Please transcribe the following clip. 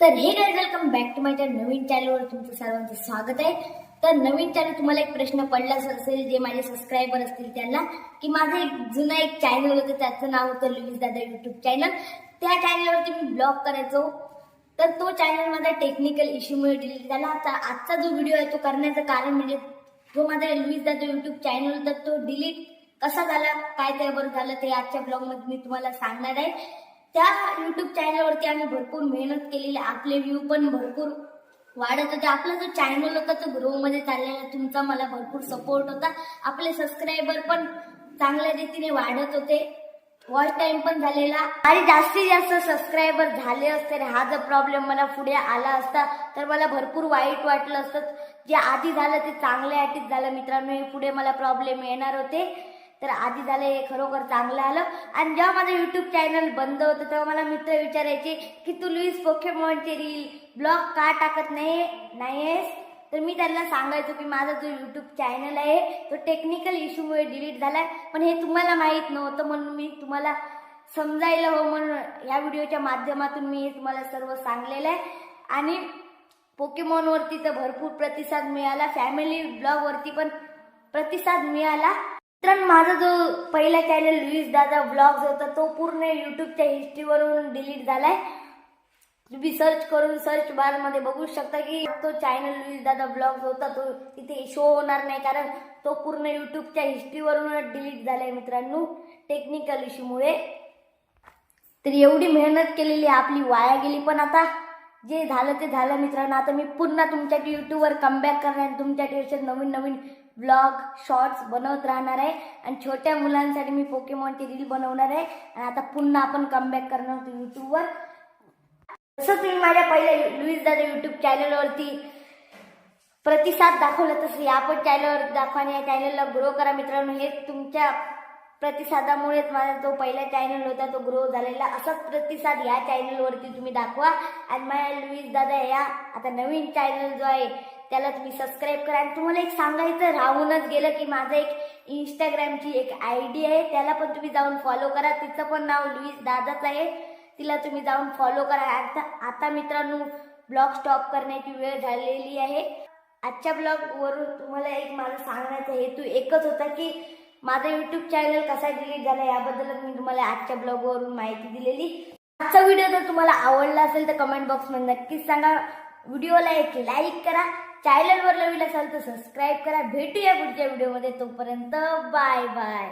तर हे guys welcome back to माझ्या नवीन चॅनलवर तुमचं सर्वांचं स्वागत आहे. तर नवीन चॅनल तुम्हाला एक प्रश्न पडलाच असेल जे माझे सबस्क्रायबर असतील त्यांना की माझं एक जुनं एक चॅनल होतं त्याचं नाव होतं लुईस दादा युट्यूब चॅनल त्या चॅनलवरती मी ब्लॉग करायचो. तर तो चॅनल माझा टेक्निकल इश्यूमुळे डिलीट झाला. आता आजचा जो व्हिडिओ आहे तो करण्याचं कारण म्हणजे जो माझा लुईस दादा युट्यूब चॅनल होता तो डिलीट कसा झाला काय त्याबरोबर झालं ते आजच्या ब्लॉगमध्ये मी तुम्हाला सांगणार आहे. त्या युट्यूब चॅनलवरती आम्ही भरपूर मेहनत केलेली आपले व्ह्यू पण भरपूर वाढत होते. आपला जो चॅनल होता तो ग्रो मध्ये चाललेला तुमचा मला भरपूर सपोर्ट होता. आपले सबस्क्रायबर पण चांगल्या रीतीने वाढत होते. वॉच टाइम पण झालेला. आणि जास्तीत जास्त सबस्क्रायबर झाले असते हा जर प्रॉब्लेम मला पुढे आला असता तर मला भरपूर वाईट वाटलं असतं. जे आधी झालं ते चांगल्या आठीत झालं. मित्रांनो पुढे मला प्रॉब्लेम येणार होते. तर आधी झालं हे खरोखर चांगलं आलं. आणि जेव्हा माझं युट्यूब चॅनल बंद होतं तेव्हा मला मित्र विचारायचे की तू लुईस पोकेमॉनचे रील ब्लॉग का टाकत नाही नाहीयेस? तर मी त्यांना सांगायचो की माझा जो युट्यूब चॅनल आहे तो टेक्निकल इश्यूमुळे डिलीट झालाय. पण हे तुम्हाला माहीत नव्हतं म्हणून मी तुम्हाला समजायला हो म्हणून या व्हिडिओच्या माध्यमातून मी हे तुम्हाला सर्व सांगलेलं आहे. आणि पोकेमॉनवरती तर भरपूर प्रतिसाद मिळाला फॅमिली ब्लॉगवरती पण प्रतिसाद मिळाला. मित्रांनो माझा जो पहिला चॅनल लुईस दादा ब्लॉग्स होता तो पूर्ण युट्यूबच्या हिस्ट्रीवरून डिलीट झालाय. तुम्ही सर्च करून सर्च बारमध्ये बघू शकता की तो चॅनल लुईस दादा ब्लॉग्स होता तो तिथे शो होणार नाही कारण तो पूर्ण युट्यूबच्या हिस्ट्रीवरून डिलीट झालाय मित्रांनो टेक्निकल इश्यूमुळे तर एवढी मेहनत केलेली आपली वाया गेली पण आता जे झालं ते झालं मित्रांनो. आता मी पुन्हा तुमच्या युट्यूबवर कमबॅक करणार तुमच्या तुमच्यासाठी नवीन नवीन ब्लॉग शॉर्ट्स बनवत राहणार आहे. आणि छोट्या मुलांसाठी मी पोकेमॉनची रील बनवणार आहे. आणि आता पुन्हा आपण कमबॅक करणार होतो युट्यूबवर जसं तुम्ही माझ्या पहिल्या लुईस दादा युट्यूब चॅनलवरती प्रतिसाद दाखवला तसं या पण चॅनलवर दाखवाने या चॅनलला ग्रो करा मित्रांनो. हे तुमच्या प्रतिसादामुळेच माझा जो पहिला चॅनल होता तो ग्रो झालेला. असाच प्रतिसाद या चॅनलवरती तुम्ही दाखवा. आणि माझ्या लुईस दादा या आता नवीन चॅनल जो आहे त्याला तुम्ही सबस्क्राईब करा. आणि तुम्हाला एक सांगायचं राहूनच गेलं की माझं एक इंस्टाग्रामची एक आय डी आहे. त्याला पण तुम्ही जाऊन फॉलो करा. तिचं पण नाव लुईस दादाच आहे. तिला तुम्ही जाऊन फॉलो करा. आता आता मित्रांनो ब्लॉग स्टॉप करण्याची वेळ झालेली आहे. आजच्या ब्लॉगवरून तुम्हाला एक माझा सांगण्याचा हेतू एकच होता की माझा युट्यूब चॅनल कसा डिलीट झाला याबद्दल मी तुम्हाला आजच्या ब्लॉगवरून माहिती दिलेली. आजचा व्हिडिओ जर तुम्हाला आवडला असेल तर कमेंट बॉक्समध्ये नक्कीच सांगा. व्हिडिओला एक लाईक करा. चॅनलवर नवीन असाल तर सबस्क्राईब करा. भेटूया पुढच्या व्हिडिओमध्ये तोपर्यंत बाय बाय